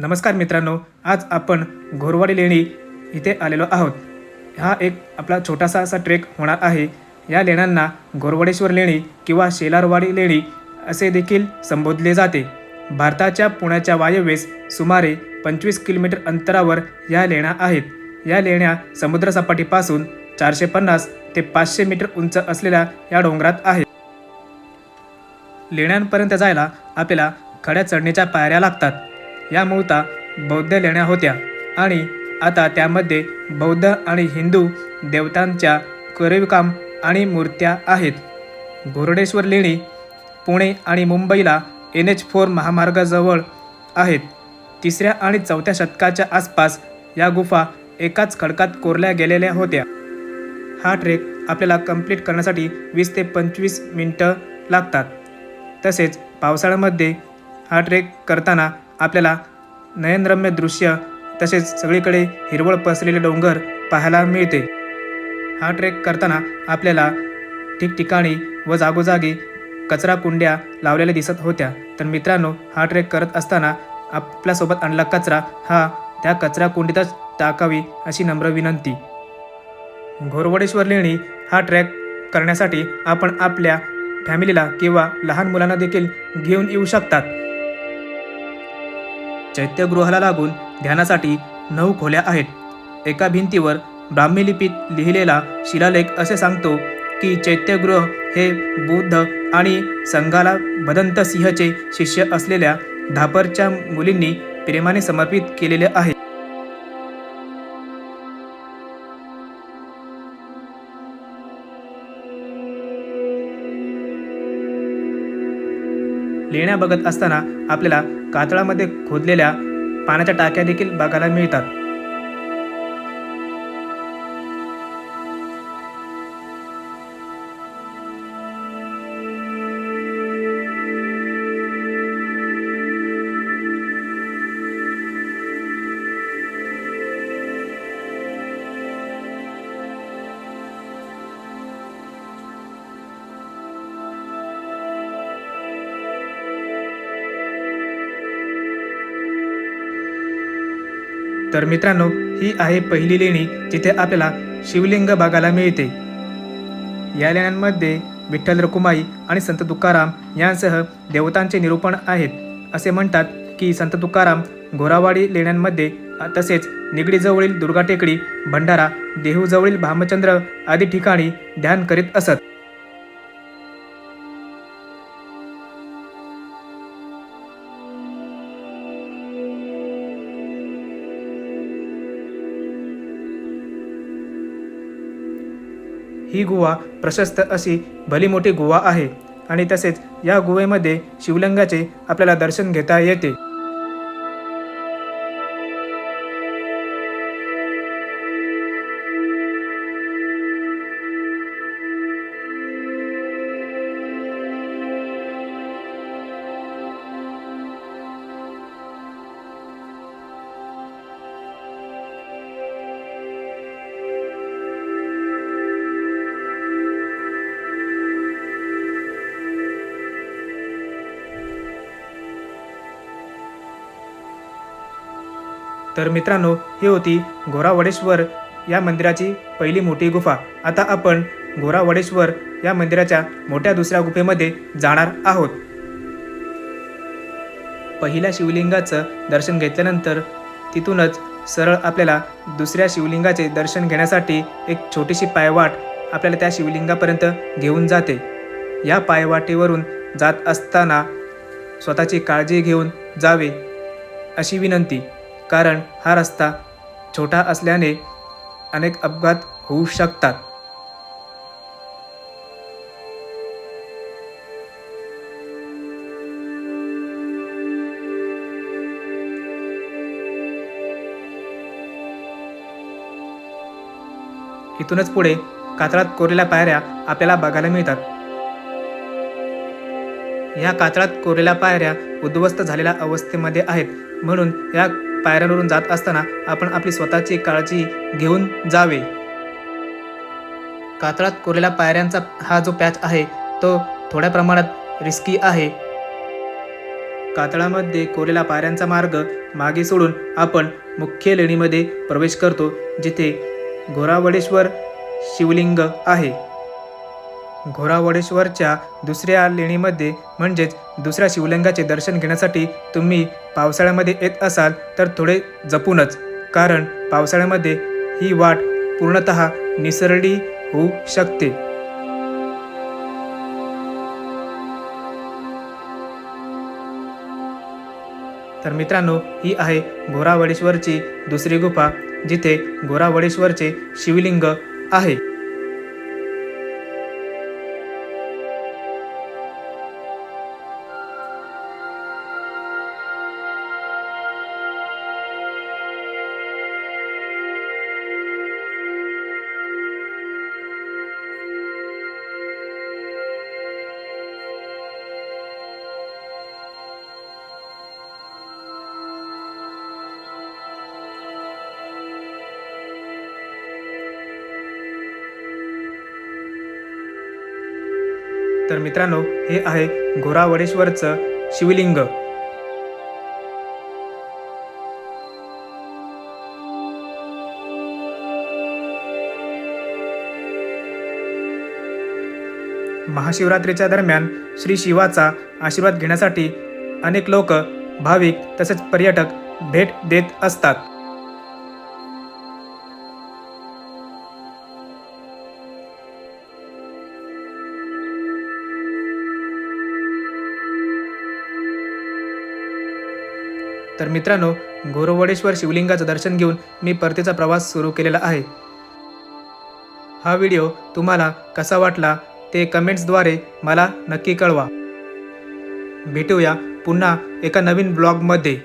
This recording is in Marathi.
नमस्कार मित्रांनो आज आपण घोरवाडी लेणी इथे आलेलो आहोत. हा एक आपला छोटासा असा ट्रेक होणार आहे. या लेण्यांना घोरवडेश्वर लेणी किंवा शेलारवाडी लेणी असे देखील संबोधले जाते. भारताच्या पुण्याच्या वायव्येस सुमारे पंचवीस किलोमीटर अंतरावर या लेण्या आहेत. या लेण्या समुद्रसपाटीपासून चारशे पन्नास ते पाचशे मीटर उंच असलेल्या या डोंगरात आहेत. लेण्यांपर्यंत जायला आपल्याला खड्या चढणीच्या पायऱ्या लागतात. या मूळता बौद्ध लेण्या होत्या. आणि आता त्यामध्ये बौद्ध आणि हिंदू देवतांच्या कोरीवकाम आणि मूर्त्या आहेत. घोरडेश्वर लेणी पुणे आणि मुंबईला एन एच फोर महामार्गाजवळ आहेत. तिसऱ्या आणि चौथ्या शतकाच्या आसपास या गुफा एकाच खडकात कोरल्या गेलेल्या होत्या. हा ट्रेक आपल्याला कंप्लीट करण्यासाठी वीस ते पंचवीस मिनटं लागतात. तसेच पावसाळ्यामध्ये हा ट्रेक करताना आपल्याला नयनरम्य दृश्य तसेच सगळीकडे हिरवळ पसरलेले डोंगर पाहायला मिळते. हा ट्रेक करताना आपल्याला ठिकठिकाणी व जागोजागी कचरा कुंड्या लावलेल्या दिसत होत्या. तर मित्रांनो हा ट्रेक करत असताना आपल्यासोबत आणला कचरा हा त्या कचरा कुंडीतच टाकावी अशी नम्र विनंती. घोरवडेश्वर लेणी हा ट्रॅक करण्यासाठी आपण आपल्या फॅमिलीला किंवा लहान मुलांना देखील घेऊन येऊ शकतात. चैत्यगृहाला लागून ध्यानासाठी नऊ खोल्या आहेत. एका भिंतीवर ब्राह्मी लिपीत लिहिलेला शिलालेख असे सांगतो की चैत्यगृह हे बुद्ध आणि संघाला भदंत सिंहचे शिष्य असलेल्या धापरच्या मुलींनी प्रेमाने समर्पित केलेले आहे. लेण्या बघत असताना आपल्याला कातळामध्ये खोदलेल्या पाण्याच्या टाक्या देखील बघायला मिळतात. तर मित्रांनो ही आहे पहिली लेणी जिथे आपल्याला शिवलिंग बघायला मिळते. या लेण्यांमध्ये विठ्ठल रकुमाई आणि संत तुकाराम यांसह देवतांचे निरूपण आहेत. असे म्हणतात की संत तुकाराम घोरावाडी लेण्यांमध्ये तसेच निगडीजवळील दुर्गा टेकडी भंडारा देहूजवळील भामचंद्र आदी ठिकाणी ध्यान करीत असत. ही गुहा प्रशस्त अशी भली मोठी गुहा आहे. आणि तसेच या गुहेमध्ये शिवलिंगाचे आपल्याला दर्शन घेता येते. तर मित्रांनो ही होती घोरावडेश्वर या मंदिराची पहिली मोठी गुफा. आता आपण घोरावडेश्वर या मंदिराच्या मोठ्या दुसऱ्या गुफेमध्ये जाणार आहोत. पहिल्या शिवलिंगाचं दर्शन घेतल्यानंतर तिथूनच सरळ आपल्याला दुसऱ्या शिवलिंगाचे दर्शन घेण्यासाठी एक छोटीशी पायवाट आपल्याला त्या शिवलिंगापर्यंत घेऊन जाते. या पायवाटेवरून जात असताना स्वतःची काळजी घेऊन जावे अशी विनंती. कारण हा रस्ता छोटा असल्याने अनेक अपघात होऊ शकतात. इथूनच पुढे कातळात कोरलेल्या पायऱ्या आपल्याला बघायला मिळतात. या कातळात कोरलेल्या पायऱ्या उद्ध्वस्त झालेल्या अवस्थेमध्ये आहेत. म्हणून या पायऱ्यांवरून जात असताना आपण आपली स्वतःची काळजी घेऊन जावे. कातळात कोरलेल्या पायऱ्यांचा हा जो पॅच आहे तो थोड्या प्रमाणात रिस्की आहे. कातळामध्ये कोरलेल्या पायऱ्यांचा मार्ग मागे सोडून आपण मुख्य लेणीमध्ये प्रवेश करतो जिथे घोरावडेश्वर शिवलिंग आहे. घोरावडेश्वरच्या दुसऱ्या लेणीमध्ये म्हणजेच दुसऱ्या शिवलिंगाचे दर्शन घेण्यासाठी तुम्ही पावसाळ्यामध्ये येत असाल तर थोडे जपूनच कारण पावसाळ्यामध्ये ही वाट पूर्णत निसरडी होऊ शकते. तर मित्रांनो ही आहे घोरावडेश्वरची दुसरी गुफा जिथे घोरावडेश्वरचे शिवलिंग आहे. तर मित्रांनो हे आहे घोरावडेश्वरचं शिवलिंग. महाशिवरात्रीच्या दरम्यान श्री शिवाचा आशीर्वाद घेण्यासाठी अनेक लोक भाविक तसेच पर्यटक भेट देत असतात. तर मित्रांनो गोरवडेश्वर शिवलिंगाचं दर्शन घेऊन मी परतीचा प्रवास सुरू केलेला आहे. हा व्हिडिओ तुम्हाला कसा वाटला ते कमेंट्सद्वारे मला नक्की कळवा. भेटूया पुन्हा एका नवीन ब्लॉगमध्ये.